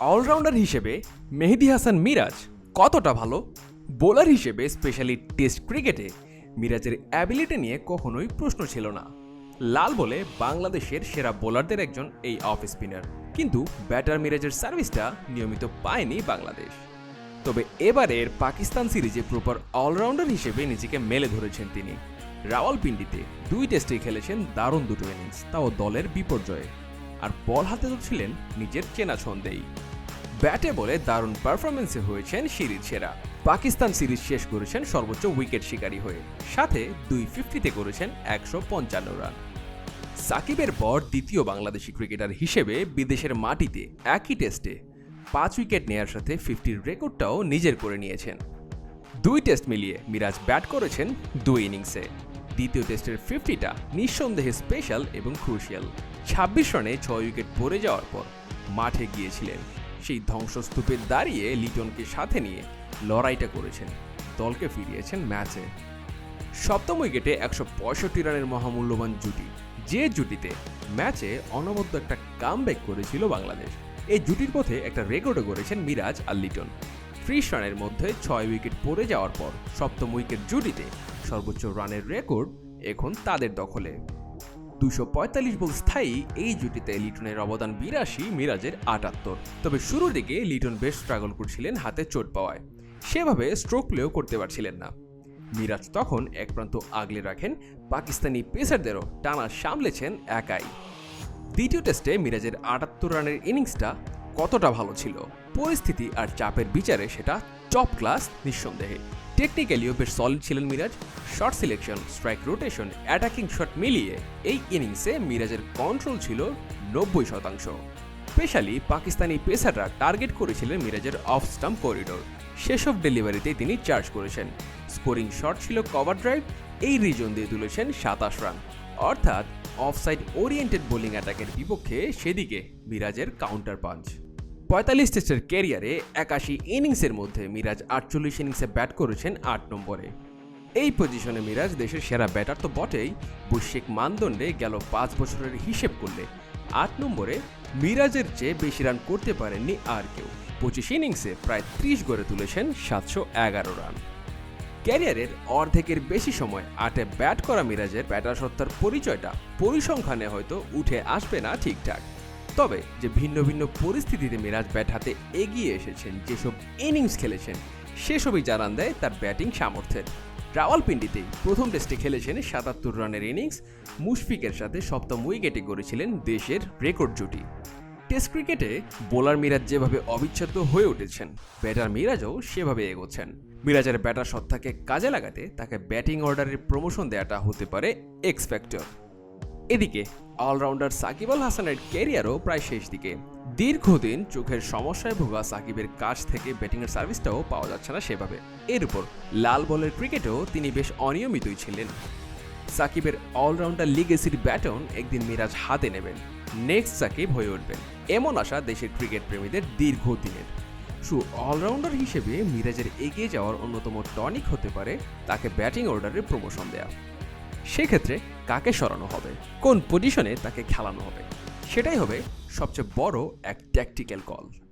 Allrounder হিসেবে মেহেদি হাসান মিরাজ কতটা ভালো? বোলার হিসেবে স্পেশালি টেস্ট ক্রিকেটে মিরাজের অ্যাবিলিটি নিয়ে কখনোই প্রশ্ন ছিল না। লাল বলে বাংলাদেশের সেরা বোলারদের একজন এই অফ স্পিনার। কিন্তু ব্যাটার মিরাজের সার্ভিসটা নিয়মিত পায়নি বাংলাদেশ। তবে এবারের পাকিস্তান সিরিজে প্রপার অলরাউন্ডার হিসেবে নিজেকে মেলে ধরেছেন তিনি। রাওয়ালপিন্ডিতে দুই টেস্টে খেলেছেন দারুণ দুটো ইনিংস, তাও দলের বিপর্যয়ে। আর বল হাতে তো ছিলেন নিজের চেনা ছন্দেই। ব্যাটে বলে দারুণ পারফরমেন্সে হয়েছেন সিরিজ সেরা। পাকিস্তান সিরিজ শেষ করেছেন সর্বোচ্চ উইকেট শিকারী হয়ে। সাথে দুই ফিফটিতে করেছেন একশো পঞ্চান্ন রান। সাকিবের পর দ্বিতীয় বাংলাদেশি ক্রিকেটার হিসেবে বিদেশের মাটিতে একই টেস্টে পাঁচ উইকেট নেয়ার সাথে ফিফটির রেকর্ডটাও নিজের করে নিয়েছেন। দুই টেস্ট মিলিয়ে মিরাজ ব্যাট করেছেন দুই ইনিংসে। দ্বিতীয় টেস্টের ফিফটিটা নিঃসন্দেহে স্পেশাল এবং ক্রুশিয়াল। ছাব্বিশ রানে ছয় উইকেট পড়ে যাওয়ার পর মাঠে গিয়েছিলেন। সেই ধ্বংসস্তূপে দাঁড়িয়ে লিটনকে সাথে নিয়ে লড়াইটা করেছেন। দলকে ফিরিয়েছেন ম্যাচে। সপ্তম উইকেটে একশো পঁয়ষট্টি রানের মহামূল্যবান জুটি। যে জুটিতে ম্যাচে অনবদ্য একটা কামব্যাক করেছিল বাংলাদেশ, এই জুটির পথে একটা রেকর্ডও করেছেন মিরাজ আর লিটন। ত্রিশ রানের মধ্যে ছয় উইকেট পড়ে যাওয়ার পর সপ্তম উইকেট জুটিতে সর্বোচ্চ রানের রেকর্ড এখন তাদের দখলে। দুশো পঁয়তাল্লিশ বল স্থায়ী এই জুটিতে লিটনের অবদান বিরাশি, মিরাজের আটাত্তর। তবে শুরুর দিকে লিটন বেশ স্ট্রাগল করছিলেন হাতে চোট পাওয়ায়। সেভাবে স্ট্রোক প্লেও করতে পারছিলেন না। মিরাজ তখন এক প্রান্ত আগলে রাখেন, পাকিস্তানি পেসারদেরও টানা সামলেছেন একাই। দ্বিতীয় টেস্টে মিরাজের আটাত্তর রানের ইনিংসটা কতটা ভালো ছিল? পরিস্থিতি আর চাপের বিচারে সেটা টপ ক্লাস নিঃসন্দেহে। টেকনিক্যালিও বেশ সলিড ছিলেন Miraj. Shot selection strike rotation attacking shot মিলিয়ে এই ইনিংসে মিরাজের কন্ট্রোল ছিল নব্বই শতাংশ। স্পেশালি পাকিস্তানি পেসাররা টার্গেট করেছিলেন মিরাজের অফ স্টাম্প করিডোর সেসব ডেলিভারিতে তিনি চার্জ করেছেন। স্কোরিং শট ছিল কভার ড্রাইভ এই রিজন দিয়ে তুলেছেন সাতাশ রান অর্থাৎ অফসাইড ওরিয়েন্টেড বোলিং অ্যাটাকের বিপক্ষে সেদিকে মিরাজের কাউন্টার পাঞ্চ পঁয়তাল্লিশ টেস্টের ক্যারিয়ারে একাশি ইনিংসের মধ্যে মিরাজ আটচল্লিশ ইনিংসে ব্যাট করেছেন আট নম্বরে। এই পজিশনে মিরাজ দেশের সেরা ব্যাটার তো বটেই। বৈশ্বিক মানদণ্ডে গেল পাঁচ বছরের হিসেব করলে আট নম্বরে মিরাজের চেয়ে বেশি রান করতে পারেননি আর কেউ। পঁচিশ ইনিংসে প্রায় ত্রিশ গড়ে তুলেছেন সাতশো এগারো রান। ক্যারিয়ারের অর্ধেকের বেশি সময় আটে ব্যাট করা মিরাজের ব্যাটার সত্তার পরিচয়টা পরিসংখ্যানে হয়তো উঠে আসবে না ঠিকঠাক। তবে যে ভিন্ন ভিন্ন পরিস্থিতিতে মিরাজ ব্যাট হাতে এগিয়ে এসেছেন, যেসব ইনিংস খেলেছেন, সেসবই জানান দেয় তার ব্যাটিং সামর্থ্যের। রাওয়ালপিন্ডিতেই প্রথম টেস্টে খেলেছেন সাতাত্তর রানের ইনিংস, মুশফিকের সাথে সপ্তম উইকেটে করেছিলেন দেশের রেকর্ড জুটি। টেস্ট ক্রিকেটে বোলার মিরাজ যেভাবে অবিচ্ছেদ্য হয়ে উঠেছেন, ব্যাটার মিরাজও সেভাবে এগোচ্ছেন। মিরাজের ব্যাটার সত্তাকে কাজে লাগাতে তাকে ব্যাটিং অর্ডারের প্রমোশন দেওয়াটা হতে পারে এক্স ফ্যাক্টর এদিকে, অলরাউন্ডার সাকিব আল হাসানের ক্যারিয়ারও প্রায় শেষ দিকে। দীর্ঘদিন চোখের সমস্যায় ভোগা সাকিবের কাছ থেকে ব্যাটিংয়ের সার্ভিসটাও পাওয়া যাচ্ছে না সেভাবে। এর উপর লাল বলের ক্রিকেটেও তিনি বেশ অনিয়মিতই ছিলেন। সাকিবের অলরাউন্ডার লিগেসির ব্যাটন একদিন মিরাজ হাতে নেবেন, নেক্সট সাকিব হয়ে উঠবেন। এমন আশা দেশের ক্রিকেট প্রেমীদের দীর্ঘদিনের। শুধু অলরাউন্ডার হিসেবে মিরাজের এগিয়ে যাওয়ার অন্যতম টনিক হতে পারে তাকে ব্যাটিং অর্ডারে প্রমোশন দেওয়া সেক্ষেত্রে কাকে সরানো হবে? কোন পজিশনে তাকে খেলানো হবে? সেটাই হবে সবচেয়ে বড় এক ট্যাকটিক্যাল কল